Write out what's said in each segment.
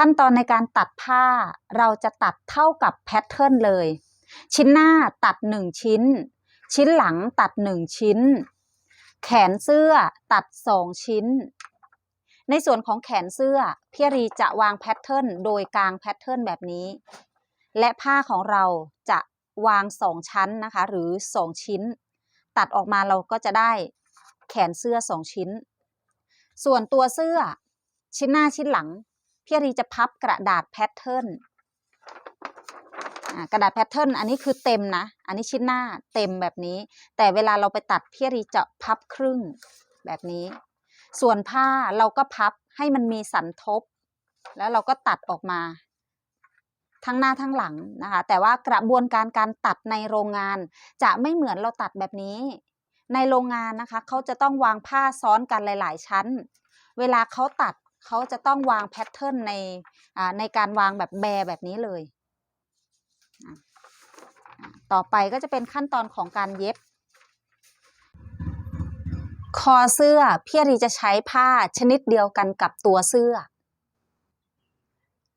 ขั้นตอนในการตัดผ้าเราจะตัดเท่ากับแพทเทิร์นเลย ชิ้นหน้าตัด1ชิ้น ชิ้นหลังตัด1ชิ้น แขนเสื้อตัด2ชิ้น ในส่วนของแขนเสื้อพี่รีจะวางแพทเทิร์นโดยกลางแพทเทิร์นแบบนี้ และผ้าของเราจะวาง2ชั้นนะคะ หรือ2ชิ้น ตัดออกมาเราก็จะได้แขนเสื้อ2ชิ้น ส่วนตัวเสื้อชิ้นหน้าชิ้นหลัง พี่รีจะพับกระดาษแพทเทิร์นกระดาษแพทเทิร์นอันนี้คือเต็มนะ อันนี้ชิ้นหน้าเต็มแบบนี้ แต่เวลาเราไปตัดพี่รีจะพับครึ่งแบบนี้ ส่วนผ้าเราก็พับให้มันมีสันทบ แล้วเราก็ตัดออกมาทั้งหน้าทั้งหลังนะคะ แต่ว่ากระบวนการการตัดในโรงงาน จะไม่เหมือนเราตัดแบบนี้ ในโรงงานนะคะเขาจะต้องวางผ้าซ้อนกันหลาย ๆ ชั้น เวลาเขาตัด เขาจะต้องวางแพทเทิร์นในในการวางแบบแบแบบนี้เลย ต่อไปก็จะเป็นขั้นตอนของการเย็บ คอเสื้อพี่รีจะใช้ผ้าชนิดเดียวกันกับตัวเสื้อ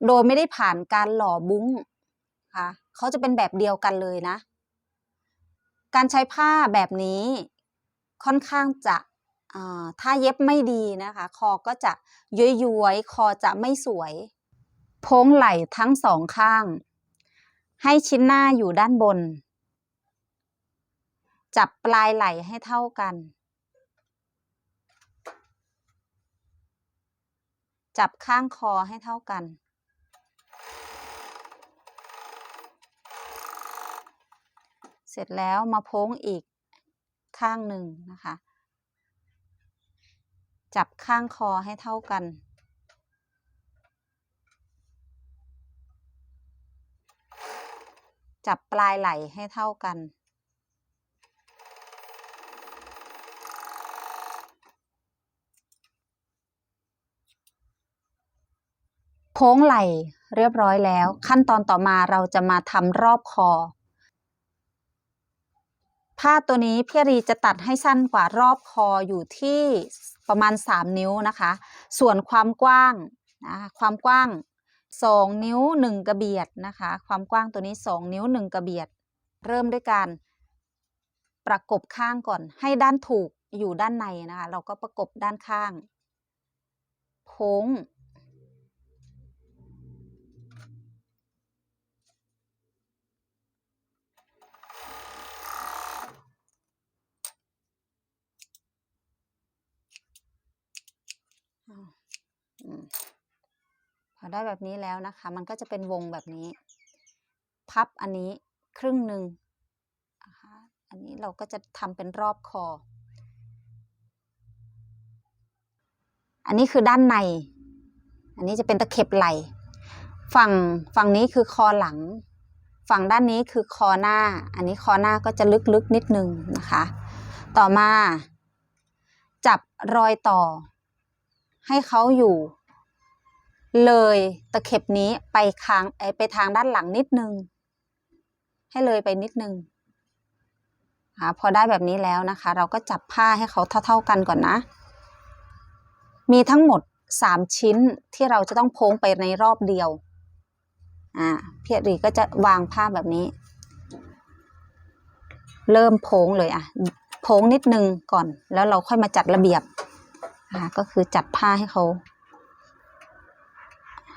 โดยไม่ได้ผ่านการหล่อบุ้งค่ะเขาจะเป็นแบบเดียวกันเลยนะ การใช้ผ้าแบบนี้ค่อนข้างจะ ถ้าเย็บไม่ดีนะคะ คอก็จะย้วยๆคอจะไม่สวย โพ้งไหล่ทั้งสองข้าง ให้ชิ้นหน้าอยู่ด้านบน จับปลายไหล่ให้เท่ากัน จับข้างคอให้เท่ากันเสร็จแล้วมาโพ้งอีกข้างหนึ่งนะคะ จับข้างคอให้เท่ากัน จับปลายไหล่ให้เท่ากันโพ้งไหล่เรียบร้อยแล้ว ขั้นตอนต่อมาเราจะมาทำรอบคอ ผ้าตัวนี้พี่รีจะตัดให้สั้นกว่ารอบคออยู่ที่ ประมาณ 3 นิ้วนะคะ ส่วนความกว้างนะความกว้าง 2 นิ้ว 1 กระเบียดนะคะ ความกว้างตัวนี้ 2 นิ้ว 1 กระเบียด เริ่มด้วยการประกบข้างก่อน ให้ด้านถูกอยู่ด้านในนะคะ เราก็ประกบด้านข้างโค้ง พอได้แบบนี้แล้วนะคะ มันก็จะเป็นวงแบบนี้ พับอันนี้ครึ่งหนึ่งอันนี้เราก็จะทำเป็นรอบคอ อันนี้คือด้านใน อันนี้จะเป็นตะเข็บไหล ฝั่งฝั่งนี้คือคอหลัง ฝั่งด้านนี้คือคอหน้า อันนี้คอหน้าก็จะลึกๆนิดนึงนะคะ ต่อมาจับรอยต่อ ให้เขาอยู่ เลยตะเข็บนี้ไปค้างไปทางด้านหลังนิดนึง ให้เลยไปนิดนึงพอได้แบบนี้แล้วนะคะ เราก็จับผ้าให้เขาเท่า ๆกันก่อนนะ มีทั้งหมด 3 ชิ้นที่เราจะต้องโพ้งไปในรอบเดียวอ่าเพียรีก็จะวางผ้าแบบนี้ เริ่มโพ้งเลยอะโพ้งนิดนึงก่อน แล้วเราค่อยมาจัดระเบียบอ่าก็คือจัดผ้าให้เขา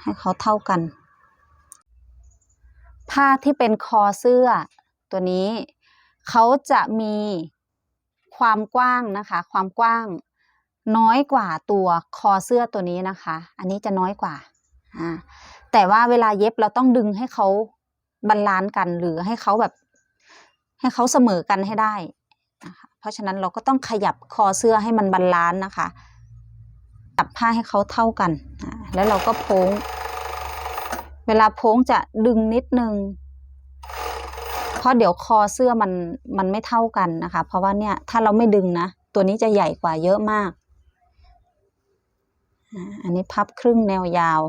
ให้เขาเท่ากัน ผ้าที่เป็นคอเสื้อตัวนี้ เขาจะมีความกว้างนะคะ ความกว้างน้อยกว่าตัวคอเสื้อตัวนี้นะคะ อันนี้จะน้อยกว่าอ่าแต่ว่าเวลาเย็บเราต้องดึงให้เขาบาลานซ์กันหรือให้เขาแบบ ให้เขาเสมอกันให้ได้นะคะเพราะฉะนั้นเราก็ต้องขยับคอเสื้อให้มันบาลานซ์นะคะจับผ้าให้เขาเท่ากัน แล้วเราก็โพ้ง เวลาโพ้งจะดึงนิดนึง เพราะเดี๋ยวคอเสื้อมันมันไม่เท่ากันนะคะ เพราะว่าเนี่ยถ้าเราไม่ดึงนะ ตัวนี้จะใหญ่กว่าเยอะมาก อันนี้พับครึ่งแนวยาว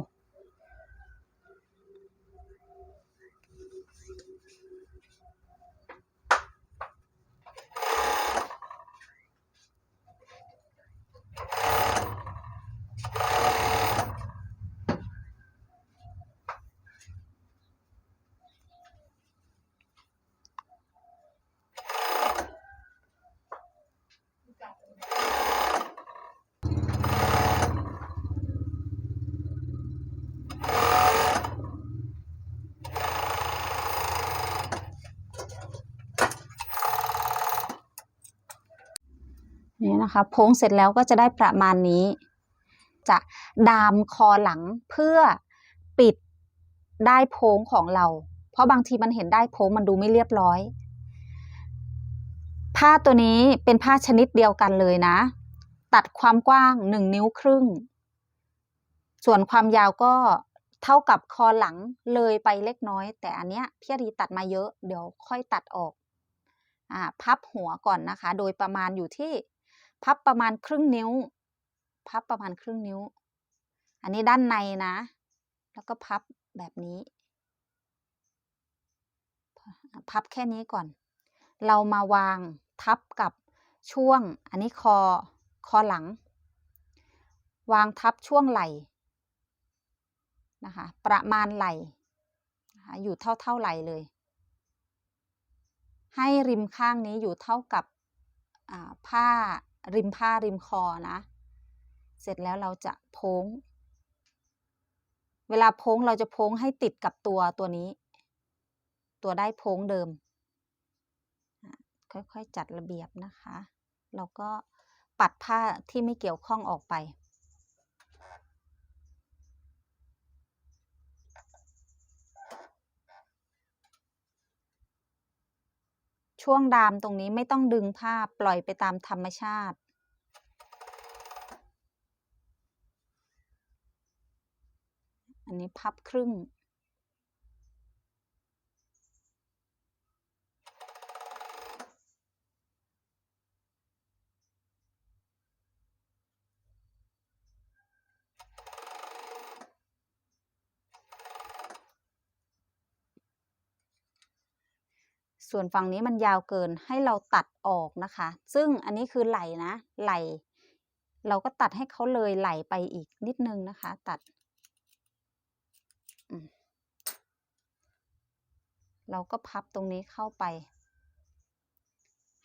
พ นะคะโพ้งเสร็จแล้วก็จะได้ประมาณนี้ จะดามคอหลังเพื่อปิดได้โพ้งของเรา เพราะบางทีมันเห็นได้โพ้งมันดูไม่เรียบร้อย ผ้าตัวนี้เป็นผ้าชนิดเดียวกันเลยนะ ตัดความกว้างหนึ่งนิ้วครึ่ง ส่วนความยาวก็เท่ากับคอหลังเลยไปเล็กน้อย แต่อันเนี้ยพี่รีตัดมาเยอะเดี๋ยวค่อยตัดออกอ่าพับหัวก่อนนะคะ โดยประมาณอยู่ที่ พับประมาณครึ่งนิ้ว พับประมาณครึ่งนิ้ว อันนี้ด้านในนะ แล้วก็พับแบบนี้ พับแค่นี้ก่อน เรามาวางทับกับช่วง อันนี้คอ คอหลัง วางทับช่วงไหล่นะคะ ประมาณไหล่อยู่เท่าเท่าไหล่เลย ให้ริมข้างนี้อยู่เท่ากับผ้า ริมผ้าริมคอนะ เสร็จแล้วเราจะโพ้ง เวลาโพ้งเราจะโพ้งให้ติดกับตัวตัวนี้ ตัวได้โพ้งเดิมอะค่อยๆจัดระเบียบนะคะ เราก็ปัดผ้าที่ไม่เกี่ยวข้องออกไป ช่วงดามตรงนี้ไม่ต้องดึงผ้าปล่อยไปตามธรรมชาติ อันนี้พับครึ่ง ส่วนฝั่งนี้มันยาวเกินให้เราตัดออกนะคะ ซึ่งอันนี้คือไหลนะ ไหล เราก็ตัดให้เขาเลยไหลไปอีกนิดนึงนะคะ ตัด เราก็พับตรงนี้เข้าไป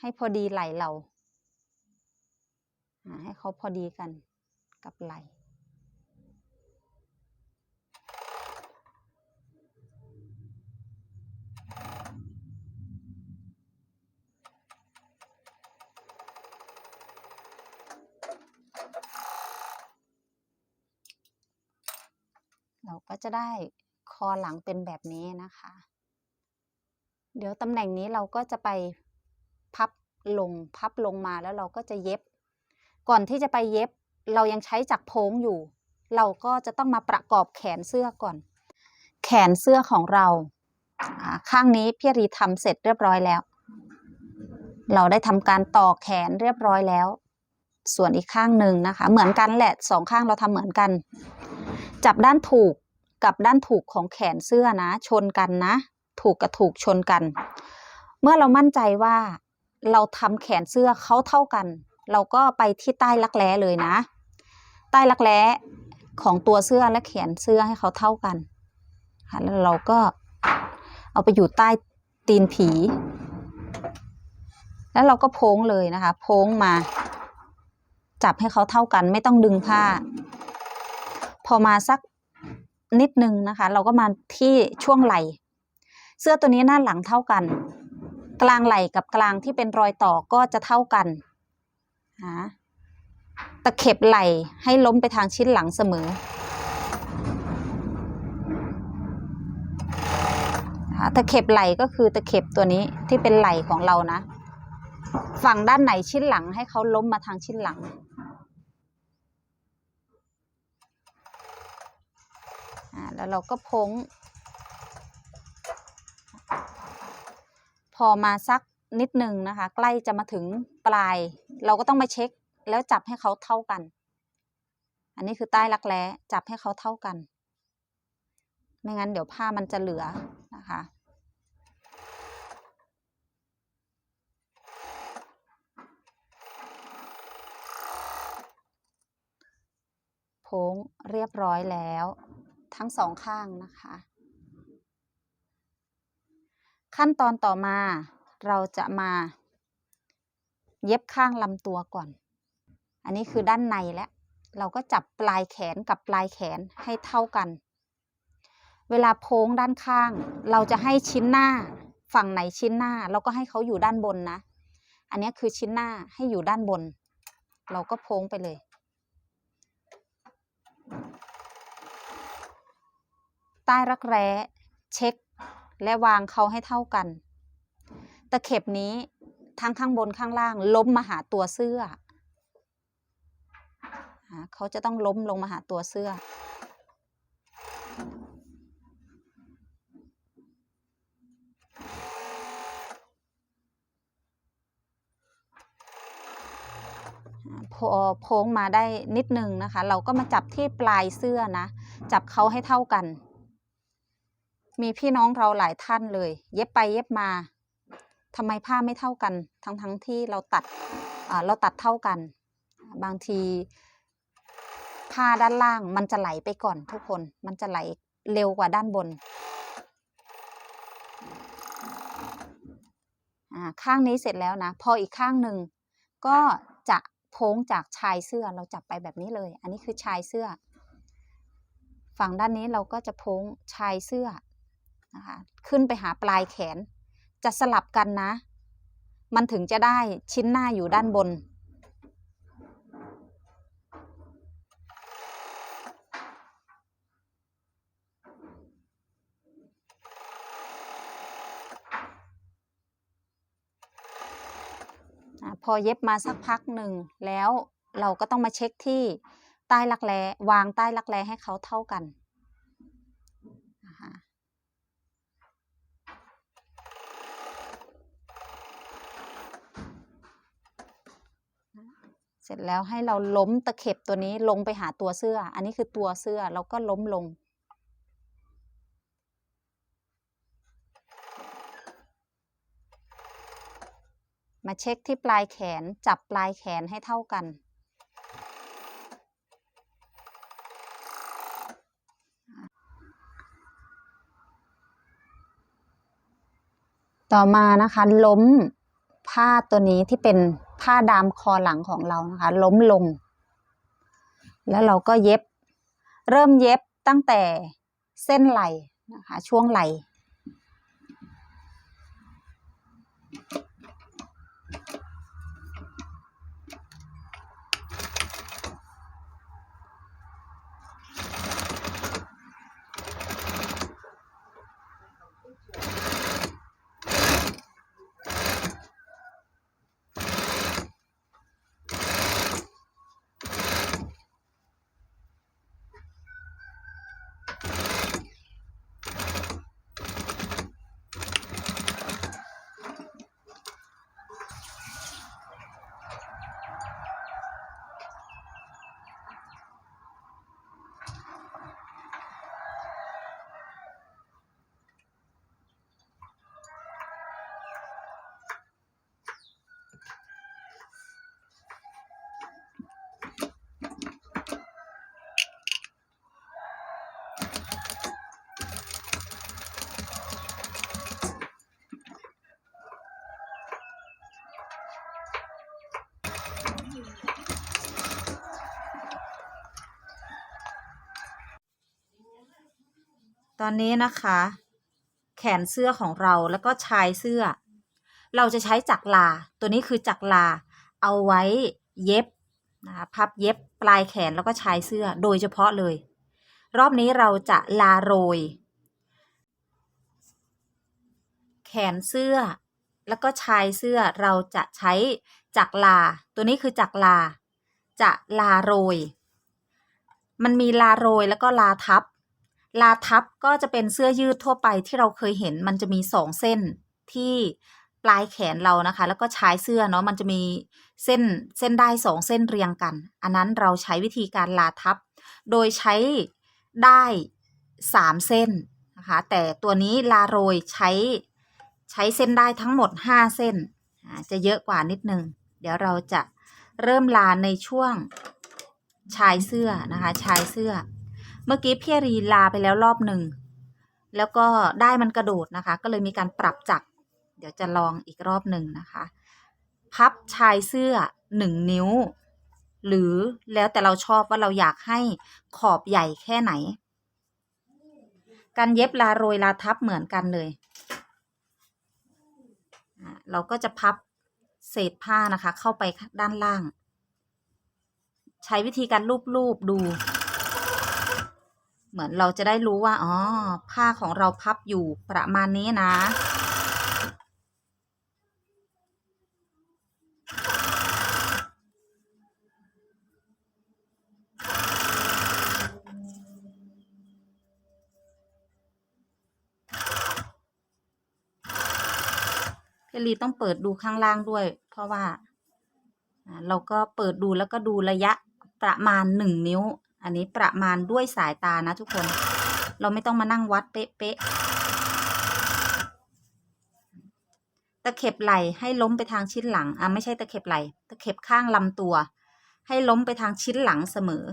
ให้พอดีไหลเรา ให้เขาพอดีกันกับไหล จะได้คอหลังเป็นแบบนี้นะคะ เดี๋ยวตำแหน่งนี้เราก็จะไปพับลงพับลงมาแล้วเราก็จะเย็บ ก่อนที่จะไปเย็บ เรายังใช้จักรโพงอยู่ เราก็จะต้องมาประกอบแขนเสื้อก่อน แขนเสื้อของเราอ่าข้างนี้พี่รีทำเสร็จเรียบร้อยแล้ว เราได้ทำการต่อแขนเรียบร้อยแล้ว ส่วนอีกข้างหนึ่งนะคะ เหมือนกันแหละสองข้างเราทำเหมือนกัน จับด้านถูก กับด้านถูกของแขนเสื้อนะ ชนกันนะ ถูกกับถูกชนกัน เมื่อเรามั่นใจว่าเราทำแขนเสื้อเขาเท่ากัน เราก็ไปที่ใต้รักแร้เลยนะ ใต้รักแร้ของตัวเสื้อและแขนเสื้อให้เขาเท่ากันค่ะแล้วเราก็เอาไปอยู่ใต้ตีนผี แล้วเราก็โพ้งเลยนะคะ โพ้งมา จับให้เขาเท่ากัน ไม่ต้องดึงผ้า พอมาสัก นิดนึงนะคะ เราก็มาที่ช่วงไหล่เสื้อตัวนี้หน้าหลังเท่ากัน กลางไหล่กับกลางที่เป็นรอยต่อก็จะเท่ากันนะตะเข็บไหล่ให้ล้มไปทางชิ้นหลังเสมอตะเข็บไหล่ก็คือตะเข็บตัวนี้ที่เป็นไหล่ของเรานะ ฝั่งด้านไหนชิ้นหลังให้เขาล้มมาทางชิ้นหลัง อ่า แล้วเราก็พ้งพอมาสักนิดหนึ่งนะคะ ใกล้จะมาถึงปลาย เราก็ต้องมาเช็คแล้วจับให้เขาเท่ากัน อันนี้คือใต้รักแร้จับให้เขาเท่ากัน ไม่งั้นเดี๋ยวผ้ามันจะเหลือนะคะโพ้งเรียบร้อยแล้ว ทั้งสองข้างนะคะ ขั้นตอนต่อมาเราจะมาเย็บข้างลำตัวก่อน อันนี้คือด้านในแล้วเราก็จับปลายแขนกับปลายแขนให้เท่ากัน เวลาโพ้งด้านข้าง เราจะให้ชิ้นหน้าฝั่งไหนชิ้นหน้า เราก็ให้เขาอยู่ด้านบนนะ อันนี้คือชิ้นหน้าให้อยู่ด้านบน เราก็โพ้งไปเลย ต้รักแร้เช็ค และวางเขาให้เท่ากัน ตะเข็บนี้ทั้งข้างบนข้างล่าง ล้มมาหาตัวเสื้อ เขาจะต้องล้มลงมาหาตัวเสื้อ พอโพ้งมาได้นิดนึงนะคะ เราก็มาจับที่ปลายเสื้อนะ จับเขาให้เท่ากัน มีพี่น้องเราหลายท่านเลย เย็บไปเย็บมาทำไมผ้าไม่เท่ากัน ทั้งทั้งที่เราตัดเราตัดเท่ากัน บางทีผ้าด้านล่างมันจะไหลไปก่อนทุกคนมันจะไหลเร็วกว่าด้านบนอ่าข้างนี้เสร็จแล้วนะ พออีกข้างหนึ่งก็จะโพ้งจากชายเสื้อเราจับไปแบบนี้เลย อันนี้คือชายเสื้อ ฝั่งด้านนี้เราก็จะโพ้งชายเสื้อ นะคะขึ้นไปหาปลายแขน จะสลับกันนะ มันถึงจะได้ชิ้นหน้าอยู่ด้านบน พอเย็บมาสักพักหนึ่งแล้วเราก็ต้องมาเช็คที่ใต้รักแร้วางใต้รักแร้ให้เขาเท่ากันนะคะเส ร็จแล้วให้เราล้มตะเข็บตัวนี้ลงไปหาตัวเสื้อ อันนี้คือตัวเสื้อเราก็ล้มลง มาเช็คที่ปลายแขนจับปลายแขนให้เท่ากัน ต่อมานะคะล้มผ้าตัวนี้ที่เป็น ผ้าดามคอหลังของเรานะคะ ล้มลง แล้วเราก็เย็บ เริ่มเย็บตั้งแต่เส้นไหล่นะคะ ช่วงไหล่ ตอนนี้นะคะ แขนเสื้อของเราแล้วก็ชายเสื้อ เราจะใช้จักรลา ตัวนี้คือจักรลา เอาไว้เย็บนะคะพับเย็บปลายแขนแล้วก็ชายเสื้อโดยเฉพาะเลย รอบนี้เราจะลาโรย แขนเสื้อ แล้วก็ชายเสื้อเราจะใช้จักรลา ตัวนี้คือจักรลา จะลาโรย มันมีลาโรยแล้วก็ลาทับ ลาทับก็จะเป็นเสื้อยืดทั่วไปที่เราเคยเห็นมันจะมีสองเส้นที่ปลายแขนเรานะคะ แล้วก็ชายเสื้อเนาะมันจะมีเส้นเส้นได้สองเส้นเรียงกัน อันนั้นเราใช้วิธีการลาทับ โดยใช้ได้สามเส้นนะคะ แต่ตัวนี้ลาโรยใช้ใช้เส้นได้ทั้งหมดห้าเส้นจะเยอะกว่านิดนึง เดี๋ยวเราจะเริ่มลาในช่วงชายเสื้อนะคะ ชายเสื้อ มื่อกี้พี่รีลาไปแล้วรอบหนึ่ง แล้วก็ได้มันกระโดดนะคะ ก็เลยมีการปรับจักรเดี๋ยวจะลองอีกรอบหนึ่งนะคะ พับชายเสื้อหนึ่งนิ้ว หรือแล้วแต่เราชอบว่าเราอยากให้ขอบใหญ่แค่ไหน การเย็บลาโรยลาทับเหมือนกันเลย เราก็จะพับเศษผ้านะคะ เข้าไปด้านล่าง ใช้วิธีการลูบๆดู เหมือนเราจะได้รู้ว่าอ๋อผ้าของเราพับอยู่ประมาณนี้นะเพลีต้องเปิดดูข้างล่างด้วย เพราะว่าอ่าเราก็เปิดดูแล้วก็ดูระยะประมาณหนึ่งนิ้ว อันนี้ประมาณด้วยสายตานะทุกคน เราไม่ต้องมานั่งวัดเป๊ะๆตะเข็บไหลให้ล้มไปทางชิ้นหลังอะไม่ใช่ตะเข็บไหลตะเข็บข้างลำตัว ให้ล้มไปทางชิ้นหลังเสมอ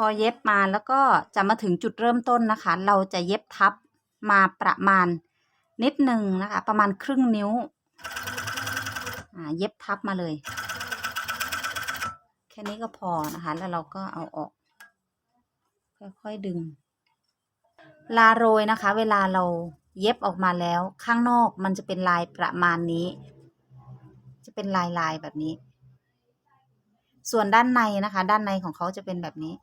พอเย็บมาแล้วก็จะมาถึงจุดเริ่มต้นนะคะ เราจะเย็บทับมาประมาณนิดหนึ่งนะคะ ประมาณครึ่งนิ้วเย็บทับมาเลย แค่นี้ก็พอนะคะ แล้วเราก็เอาออก ค่อยๆดึง ลาโรยนะคะ เวลาเราเย็บออกมาแล้วข้างนอกมันจะเป็นลายประมาณนี้ จะเป็นลายลายๆแบบนี้ ส่วนด้านในนะคะ ด้านในของเขาจะเป็นแบบนี้